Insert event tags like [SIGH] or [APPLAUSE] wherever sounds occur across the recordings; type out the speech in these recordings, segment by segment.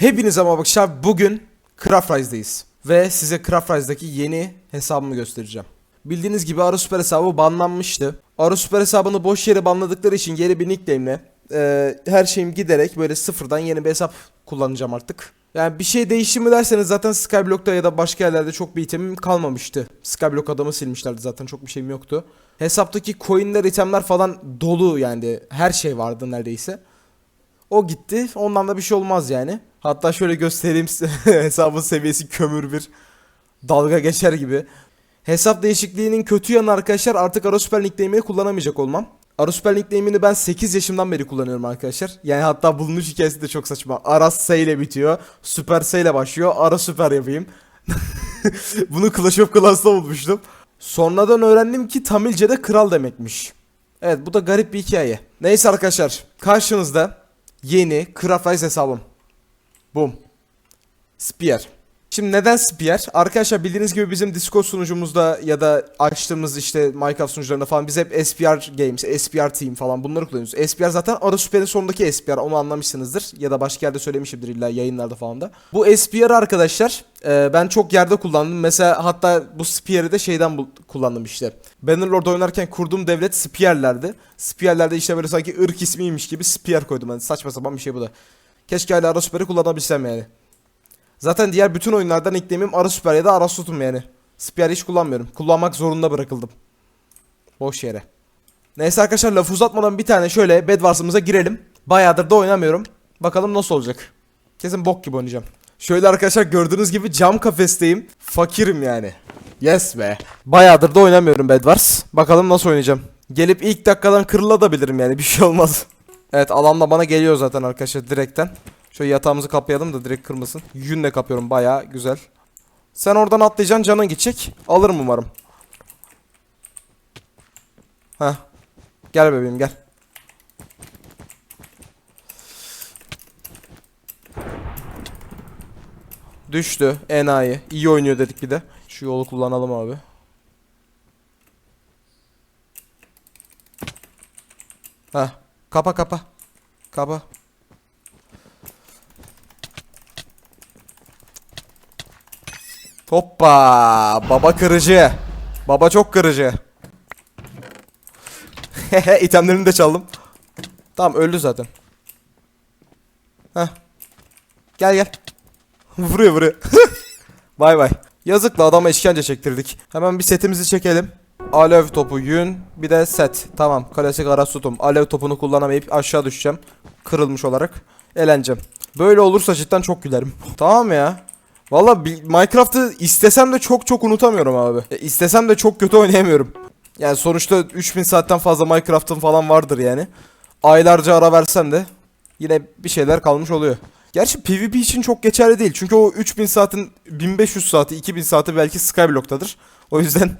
Hepinize merhaba arkadaşlar. Bugün Craft Rise'dayız. Ve size Craft Rise'daki yeni hesabımı göstereceğim. Bildiğiniz gibi Ara Süper hesabı banlanmıştı. Ara Süper hesabını boş yere banladıkları için yeni bir nickname'le e, her şeyim giderek böyle sıfırdan yeni bir hesap kullanacağım artık. Yani bir şey değişti mi derseniz zaten Skyblock'ta ya da başka yerlerde çok bir itemim kalmamıştı. Skyblock adamı silmişlerdi zaten çok bir şeyim yoktu. Hesaptaki coinler, itemler falan dolu yani her şey vardı neredeyse. O gitti. Ondan da bir şey olmaz yani. Hatta şöyle göstereyim size. [LAUGHS] Hesabın seviyesi kömür bir dalga geçer gibi. Hesap değişikliğinin kötü yanı arkadaşlar artık Ara Süper Nickname'ini kullanamayacak olmam. Ara Süper Nickname'ini ben 8 yaşımdan beri kullanıyorum arkadaşlar. Yani hatta bulunuş hikayesi de çok saçma. Aras S ile bitiyor. Süper S ile başlıyor. Ara Süper yapayım. [LAUGHS] Bunu Clash of Clans'ta bulmuştum. Sonradan öğrendim ki Tamilce'de kral demekmiş. Evet bu da garip bir hikaye. Neyse arkadaşlar karşınızda yeni Craft hesabım. Boom. Spear. Şimdi neden Spear? Arkadaşlar bildiğiniz gibi bizim Discord sunucumuzda ya da açtığımız işte Minecraft sunucularında falan biz hep SPR Games, SPR Team falan bunları kullanıyoruz. SPR zaten Ara Süper'in sonundaki SPR onu anlamışsınızdır. Ya da başka yerde söylemişimdir illa yayınlarda falan da. Bu SPR arkadaşlar e, ben çok yerde kullandım. Mesela hatta bu Spear'ı da şeyden kullandım işte. Bannerlord oynarken kurduğum devlet Spear'lerdi. Spear'lerde işte böyle sanki ırk ismiymiş gibi Spear koydum. Yani saçma sapan bir şey bu da. Keşke hala Ara Süper'i kullanabilsem yani. Zaten diğer bütün oyunlardan nickname'im Ara Süper ya da Ara Sutum yani. Spear hiç kullanmıyorum. Kullanmak zorunda bırakıldım. Boş yere. Neyse arkadaşlar lafı uzatmadan bir tane şöyle Bedwars'ımıza girelim. Bayağıdır da oynamıyorum. Bakalım nasıl olacak. Kesin bok gibi oynayacağım. Şöyle arkadaşlar gördüğünüz gibi cam kafesteyim. Fakirim yani. Yes be. Bayağıdır da oynamıyorum Bedwars. Bakalım nasıl oynayacağım. Gelip ilk dakikadan kırılabilirim yani bir şey olmaz. Evet alan da bana geliyor zaten arkadaşlar direkten. Şöyle yatağımızı kapayalım da direkt kırmasın. Yünle kapıyorum bayağı güzel. Sen oradan atlayacaksın canın gidecek. Alırım umarım. Heh. Gel bebeğim gel. Düştü enayi. İyi oynuyor dedik bir de. Şu yolu kullanalım abi. Heh. Kapa kapa. Kapa. Hoppa! Baba kırıcı. Baba çok kırıcı. [LAUGHS] İtemlerini de çaldım. Tamam öldü zaten. Heh. Gel gel. vuruyor vuruyor. [LAUGHS] Bay bay. Yazıkla adama işkence çektirdik. Hemen bir setimizi çekelim. Alev topu, yün, bir de set. Tamam, klasik ara tutum. Alev topunu kullanamayıp aşağı düşeceğim. Kırılmış olarak. Eleneceğim. Böyle olursa cidden çok gülerim. [LAUGHS] tamam ya. Valla Minecraft'ı istesem de çok çok unutamıyorum abi. E, istesem de çok kötü oynayamıyorum. Yani sonuçta 3000 saatten fazla Minecraft'ın falan vardır yani. Aylarca ara versem de yine bir şeyler kalmış oluyor. Gerçi PvP için çok geçerli değil. Çünkü o 3000 saatin 1500 saati, 2000 saati belki Skyblock'tadır. O yüzden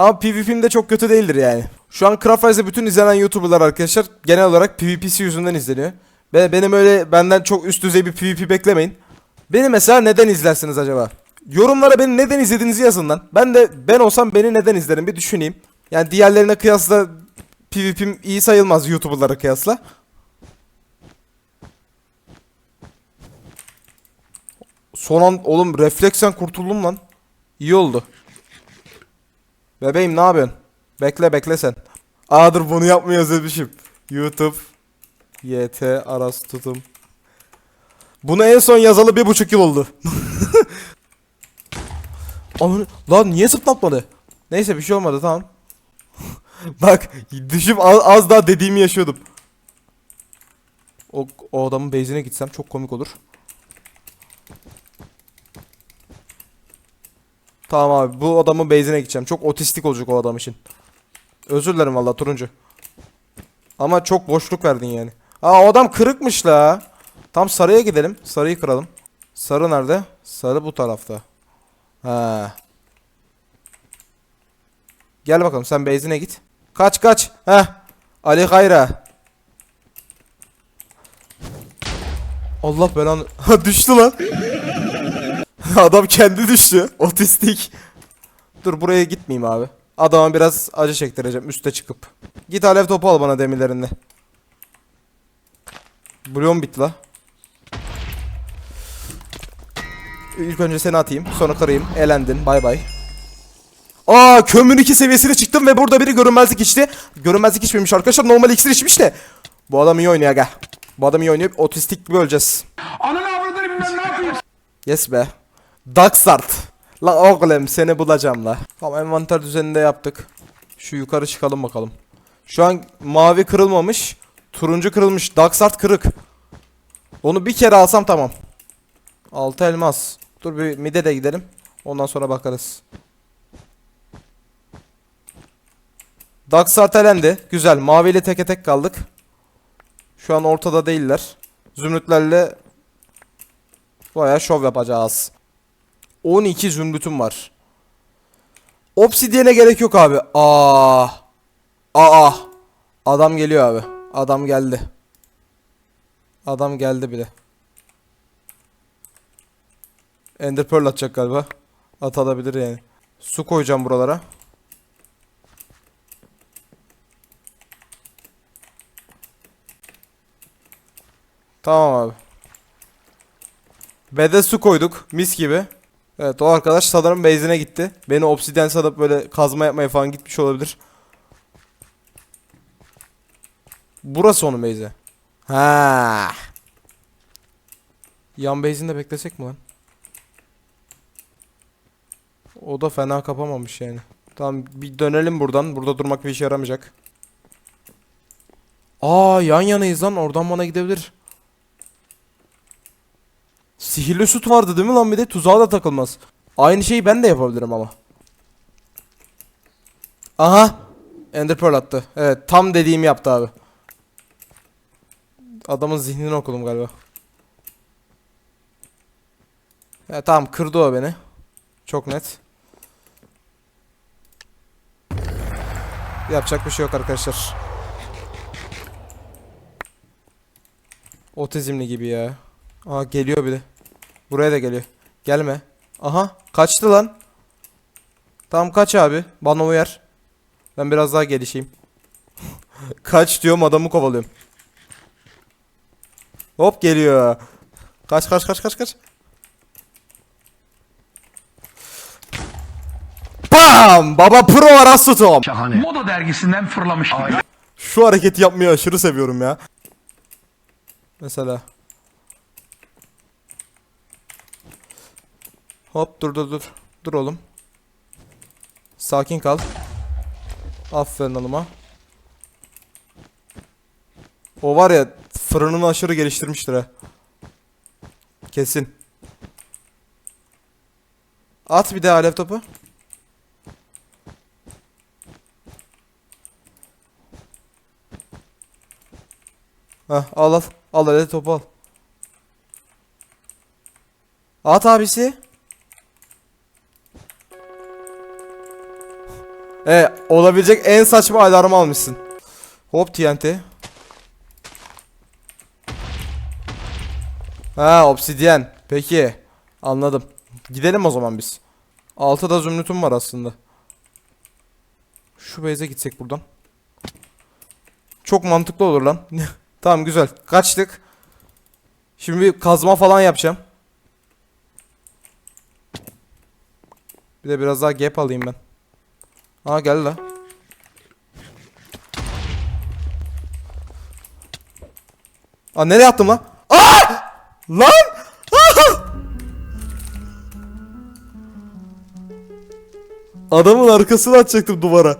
ama PvP'm de çok kötü değildir yani. Şu an Craft Rise'ı bütün izlenen YouTuber'lar arkadaşlar genel olarak PvP'si yüzünden izleniyor. Ve benim öyle benden çok üst düzey bir PvP beklemeyin. Beni mesela neden izlersiniz acaba? Yorumlara beni neden izlediğinizi yazın lan. Ben de ben olsam beni neden izlerim bir düşüneyim. Yani diğerlerine kıyasla PvP'm iyi sayılmaz YouTuber'lara kıyasla. Son an oğlum refleksen kurtuldum lan. İyi oldu. Bebeğim ne yapıyorsun? Bekle bekle sen. Aa bunu yapmayı özlemişim. YouTube YT Aras tutum. Bunu en son yazalı bir buçuk yıl oldu. [LAUGHS] Lan niye zıplatmadı? Neyse bir şey olmadı tamam. [LAUGHS] Bak düşüp az, az daha dediğimi yaşıyordum. O, o adamın base'ine gitsem çok komik olur. Tamam abi bu adamın base'ine gideceğim. Çok otistik olacak o adam için. Özür dilerim valla turuncu. Ama çok boşluk verdin yani. Aa o adam kırıkmış la. Tam sarıya gidelim. Sarıyı kıralım. Sarı nerede? Sarı bu tarafta. Ha. Gel bakalım sen base'ine git. Kaç kaç. Heh. Ali Kayra. Allah belanı. [LAUGHS] Düştü lan. [LAUGHS] Adam kendi düştü. Otistik. Dur buraya gitmeyeyim abi. Adama biraz acı çektireceğim üste çıkıp. Git alev topu al bana demirlerinde. Bloğum bitti la. İlk önce seni atayım. Sonra kırayım. Elendin. Bay bay. Aa kömür 2 seviyesine çıktım ve burada biri görünmezlik içti. Görünmezlik içmemiş arkadaşlar. Normal iksir içmiş de. Bu adam iyi oynuyor gel. Bu adam iyi oynuyor. Otistik gibi öleceğiz. Ananı avradını bilmem ne yapayım. Yes be. Darksart. La oğlum seni bulacağım la. Tamam envanter düzeninde yaptık. Şu yukarı çıkalım bakalım. Şu an mavi kırılmamış. Turuncu kırılmış. Darksart kırık. Onu bir kere alsam tamam. Altı elmas. Dur bir mide de gidelim. Ondan sonra bakarız. Darksart elendi. Güzel. Maviyle teke tek kaldık. Şu an ortada değiller. Zümrütlerle Baya şov yapacağız. 12 zümrütüm var. Obsidiyene gerek yok abi. Aa. Aa. Adam geliyor abi. Adam geldi. Adam geldi bile. Ender Pearl atacak galiba. Atabilir yani. Su koyacağım buralara. Tamam abi. Ve de su koyduk. Mis gibi. Evet o arkadaş sanırım base'ine gitti. Beni obsidyen sanıp böyle kazma yapmaya falan gitmiş olabilir. Burası onun base'i. Ha. Yan base'inde beklesek mi lan? O da fena kapamamış yani. Tamam bir dönelim buradan. Burada durmak bir işe yaramayacak. Aa yan yanayız lan. Oradan bana gidebilir. Sihirli süt vardı değil mi lan bir de tuzağa da takılmaz. Aynı şeyi ben de yapabilirim ama. Aha. Ender Pearl attı. Evet tam dediğimi yaptı abi. Adamın zihnini okudum galiba. Ya tamam kırdı o beni. Çok net. Yapacak bir şey yok arkadaşlar. Otizmli gibi ya. Aa geliyor bile. Buraya da geliyor. Gelme. Aha kaçtı lan. Tamam kaç abi. Bana uyar. Ben biraz daha gelişeyim. [LAUGHS] kaç diyorum adamı kovalıyorum. Hop geliyor. Kaç kaç kaç kaç kaç. Bam! Baba pro Arasutom. Şahane. Moda dergisinden fırlamış gibi. Şu hareketi yapmayı aşırı seviyorum ya. Mesela. Hop dur dur dur. Dur oğlum. Sakin kal. Aferin hanıma. O var ya fırınını aşırı geliştirmiştir ha. Kesin. At bir de alev topu. Heh, al al. Al alev topu al. At abisi. E olabilecek en saçma alarmı almışsın. Hop TNT. Ha obsidyen. Peki. Anladım. Gidelim o zaman biz. Altıda zümrütüm var aslında. Şu base'e gitsek buradan. Çok mantıklı olur lan. [LAUGHS] tamam güzel. Kaçtık. Şimdi bir kazma falan yapacağım. Bir de biraz daha gap alayım ben. Aa gel la. Aa nereye attım lan? Aa! Lan! Aa! Adamın arkasını atacaktım duvara.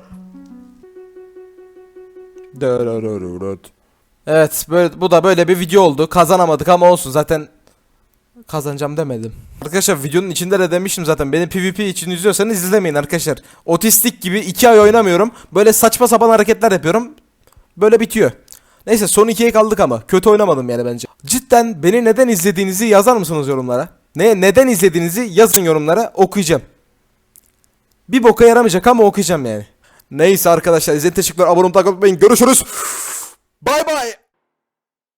Evet böyle bu da böyle bir video oldu. Kazanamadık ama olsun zaten kazanacağım demedim. Arkadaşlar videonun içinde de demiştim zaten. Beni PvP için izliyorsanız izlemeyin arkadaşlar. Otistik gibi 2 ay oynamıyorum. Böyle saçma sapan hareketler yapıyorum. Böyle bitiyor. Neyse son 2'ye kaldık ama. Kötü oynamadım yani bence. Cidden beni neden izlediğinizi yazar mısınız yorumlara? Ne neden izlediğinizi yazın yorumlara okuyacağım. Bir boka yaramayacak ama okuyacağım yani. Neyse arkadaşlar izlediğiniz teşekkürler. Abone olmayı unutmayın. Görüşürüz. Bye bye.